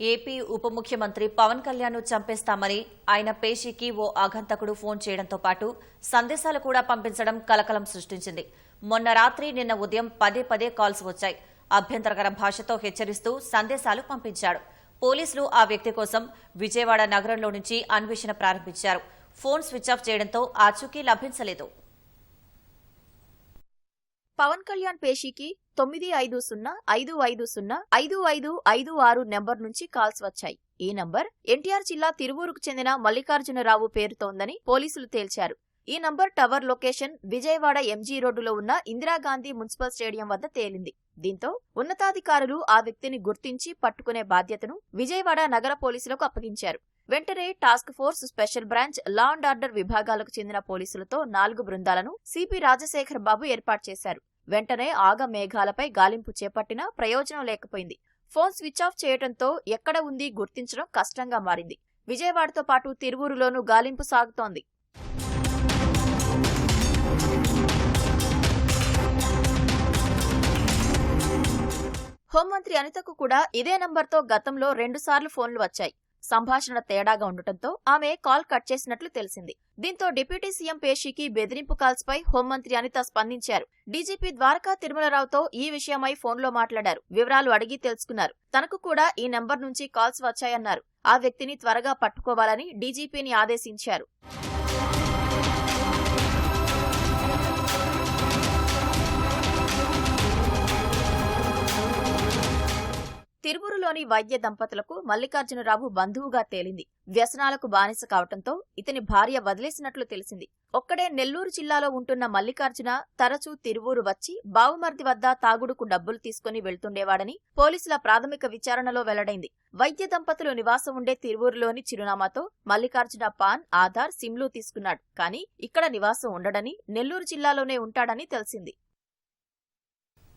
AP ఉప ముఖ్యమంత్రి పవన్ కళ్యాణ్ చంపేస్తామని ఆయన పేషీకి ఓ ఆగంతకుడు ఫోన్ చేయడంతో పాటు సందేశాలు కూడా పంపించడం కలకలం సృష్టించింది. మొన్న రాత్రి నిన్న ఉదయం పదే పదే కాల్స్ వచ్చాయి. అభ్యంతరకర భాషతో హెచ్చరిస్తూ సందేశాలు పంపించాడు. పోలీసులు ఆ వ్యక్తి కోసం విజయవాడ నగరంలో నుంచి అన్వేషణ ప్రారంభించారు. ఫోన్ స్విచ్ ఆఫ్ చేయడంతో ఆచూకీ లభించలేదు. పవన్ కళ్యాణ్ పేషీకి తొమ్మిది ఐదు సున్నా ఐదు ఐదు సున్నా ఐదు ఐదు ఐదు ఆరు నెంబర్ నుంచి కాల్స్ వచ్చాయి. ఈ నంబర్ ఎన్టీఆర్ జిల్లా తిరువూరుకు చెందిన మల్లికార్జునరావు పేరుతోందని పోలీసులు తేల్చారు. ఈ number tower location Vijayawada MG రోడ్డులో ఉన్న ఇందిరాగాంధీ మున్సిపల్ స్టేడియం వద్ద తేలింది. దీంతో ఉన్నతాధికారులు ఆ వ్యక్తిని గుర్తించి పట్టుకునే బాధ్యతను విజయవాడ నగర పోలీసులకు అప్పగించారు. వెంటనే task force special branch law and order విభాగాలకు చెందిన పోలీసులతో నాలుగు బృందాలను సిపి రాజశేఖర్ బాబు ఏర్పాటు చేశారు. వెంటనే ఆగ మేఘాలపై గాలింపు చేపట్టినా ప్రయోజనం లేకపోయింది. ఫోన్ స్విచ్ ఆఫ్ చేయడంతో ఎక్కడ ఉంది గుర్తించడం కష్టంగా మారింది. విజయవాడతో పాటు తిరువూరులోనూ గాలింపు సాగుతోంది. హోంమంత్రి అనితకు కూడా ఇదే నంబర్తో గతంలో రెండుసార్లు ఫోన్లు వచ్చాయి. సంభాషణ తేడాగా ఉండటంతో ఆమె కాల్ కట్ చేసినట్లు తెలిసింది. దీంతో డిప్యూటీ సీఎం పేషీకి బెదిరింపు కాల్స్ పై హోంమంత్రి అనిత స్పందించారు. డీజీపీ ద్వారకా తిరుమలరావుతో ఈ విషయమై ఫోన్లో మాట్లాడారు. వివరాలు అడిగి తెలుసుకున్నారు. తనకు కూడా ఈ నెంబర్ నుంచి కాల్స్ వచ్చాయన్నారు. ఆ వ్యక్తిని త్వరగా పట్టుకోవాలని డీజీపీని ఆదేశించారు. తిరువురులోని వైద్య దంపతులకు మల్లికార్జునరావు బంధువుగా తేలింది. వ్యసనాలకు బానిస కావటంతో ఇతని భార్య వదిలేసినట్లు తెలిసింది. ఒక్కడే నెల్లూరు జిల్లాలో ఉంటున్న మల్లికార్జున తరచూ తిరువూరు వచ్చి బావుమర్ది వద్ద తాగుడుకు డబ్బులు తీసుకుని వెళ్తుండేవాడని పోలీసుల ప్రాథమిక విచారణలో వెల్లడైంది. వైద్య దంపతులు నివాసం ఉండే తిరువూరులోని చిరునామాతో మల్లికార్జున పాన్ ఆధార్ సిమ్లు తీసుకున్నాడు. కానీ ఇక్కడ నివాసం ఉండడని నెల్లూరు జిల్లాలోనే ఉంటాడని తెలిసింది.